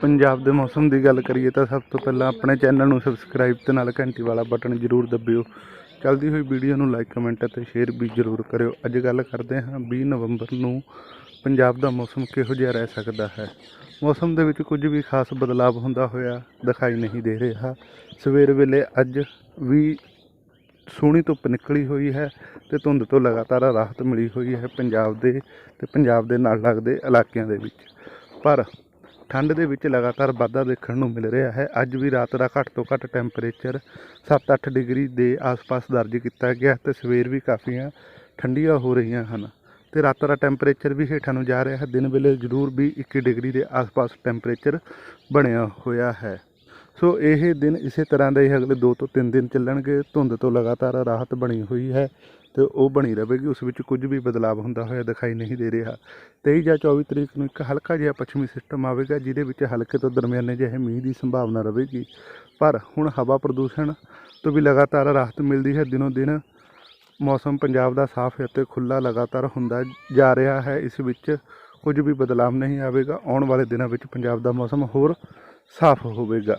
ਪੰਜਾਬ ਦੇ ਮੌਸਮ ਦੀ ਗੱਲ ਕਰੀਏ ਤਾਂ ਸਭ ਤੋਂ ਪਹਿਲਾਂ ਆਪਣੇ ਚੈਨਲ ਨੂੰ ਸਬਸਕ੍ਰਾਈਬ ਤੇ ਨਾਲ ਘੰਟੀ ਵਾਲਾ ਬਟਨ ਜ਼ਰੂਰ ਦਬਿਓ। ਚੱਲਦੀ ਹੋਈ ਵੀਡੀਓ ਨੂੰ ਲਾਈਕ ਕਮੈਂਟ ਅਤੇ ਸ਼ੇਅਰ ਵੀ ਜ਼ਰੂਰ ਕਰਿਓ। ਅੱਜ ਗੱਲ ਕਰਦੇ ਹਾਂ 20 ਨਵੰਬਰ ਨੂੰ ਪੰਜਾਬ ਦਾ ਮੌਸਮ ਕਿਹੋ ਜਿਹਾ ਰਹਿ ਸਕਦਾ ਹੈ? ਮੌਸਮ ਦੇ ਵਿੱਚ ਕੁਝ ਵੀ ਖਾਸ ਬਦਲਾਅ ਹੁੰਦਾ ਹੋਇਆ ਦਿਖਾਈ ਨਹੀਂ ਦੇ ਰਿਹਾ। ਸਵੇਰ ਵੇਲੇ ਅੱਜ ਵੀ ਸੋਹਣੀ ਧੁੱਪ ਨਿਕਲੀ ਹੋਈ ਹੈ ਤੇ ਧੁੰਦ ਤੋਂ ਲਗਾਤਾਰ ਰਾਹਤ ਮਿਲੀ ਹੋਈ ਹੈ ਪੰਜਾਬ ਦੇ ਤੇ ਪੰਜਾਬ ਦੇ ਨਾਲ ਲੱਗਦੇ ਇਲਾਕਿਆਂ ਦੇ ਵਿੱਚ। ਪਰ ਠੰਡ ਦੇ ਵਿੱਚ ਲਗਾਤਾਰ ਵਾਧਾ ਦੇਖਣ ਨੂੰ ਮਿਲ ਰਿਹਾ ਹੈ। ਅੱਜ ਵੀ ਰਾਤ ਦਾ ਘੱਟ ਤੋਂ ਘੱਟ ਟੈਂਪਰੇਚਰ 7-8 ਡਿਗਰੀ ਦੇ ਆਸ-ਪਾਸ ਦਰਜ ਕੀਤਾ ਗਿਆ ਤੇ ਸਵੇਰ ਵੀ ਕਾਫੀਆਂ ਠੰਡੀਆਂ ਹੋ ਰਹੀਆਂ ਹਨ ਤੇ ਰਾਤ ਦਾ ਟੈਂਪਰੇਚਰ ਵੀ ਹੇਠਾਂ ਨੂੰ ਜਾ ਰਿਹਾ ਹੈ। ਦਿਨ ਵੇਲੇ ਜ਼ਰੂਰ ਵੀ 21 ਡਿਗਰੀ ਦੇ ਆਸ-ਪਾਸ ਟੈਂਪਰੇਚਰ ਬਣਿਆ ਹੋਇਆ ਹੈ। ਸੋ ਇਹ ਦਿਨ ਇਸੇ ਤਰ੍ਹਾਂ ਦੇ ਹੀ ਅਗਲੇ 2 ਤੋਂ 3 ਦਿਨ ਚੱਲਣਗੇ। ਧੁੰਦ ਤੋਂ ਲਗਾਤਾਰ ਰਾਹਤ ਬਣੀ ਹੋਈ ਹੈ। ਤੇ ਉਹ ਬਣੀ ਰਹੇਗੀ ਉਸ ਵਿੱਚ ਕੁਝ ਵੀ ਬਦਲਾਅ ਹੁੰਦਾ ਹੋਇਆ ਦਿਖਾਈ ਨਹੀਂ ਦੇ ਰਿਹਾ। 23 ਜਾਂ 24 ਤਰੀਕ ਨੂੰ ਇੱਕ ਹਲਕਾ ਜਿਹਾ ਪੱਛਮੀ ਸਿਸਟਮ ਆਵੇਗਾ, ਜਿਹਦੇ ਵਿੱਚ ਹਲਕੇ ਤੋਂ ਦਰਮਿਆਨੇ ਜਿਹੇ ਮੀਂਹ ਦੀ ਸੰਭਾਵਨਾ ਰਹੇਗੀ ਪਰ ਹੁਣ ਹਵਾ ਪ੍ਰਦੂਸ਼ਣ ਤੋਂ ਵੀ ਲਗਾਤਾਰ ਰਾਹਤ ਮਿਲਦੀ ਹੈ। ਦਿਨੋਂ ਦਿਨ ਮੌਸਮ ਪੰਜਾਬ ਦਾ ਸਾਫ਼ ਅਤੇ ਖੁੱਲਾ ਲਗਾਤਾਰ ਹੁੰਦਾ ਜਾ ਰਿਹਾ ਹੈ। ਇਸ ਵਿੱਚ ਕੁਝ ਵੀ ਬਦਲਾਅ ਨਹੀਂ ਆਵੇਗਾ। ਆਉਣ ਵਾਲੇ ਦਿਨਾਂ ਵਿੱਚ ਪੰਜਾਬ ਦਾ ਮੌਸਮ ਹੋਰ ਸਾਫ਼ ਹੋਵੇਗਾ।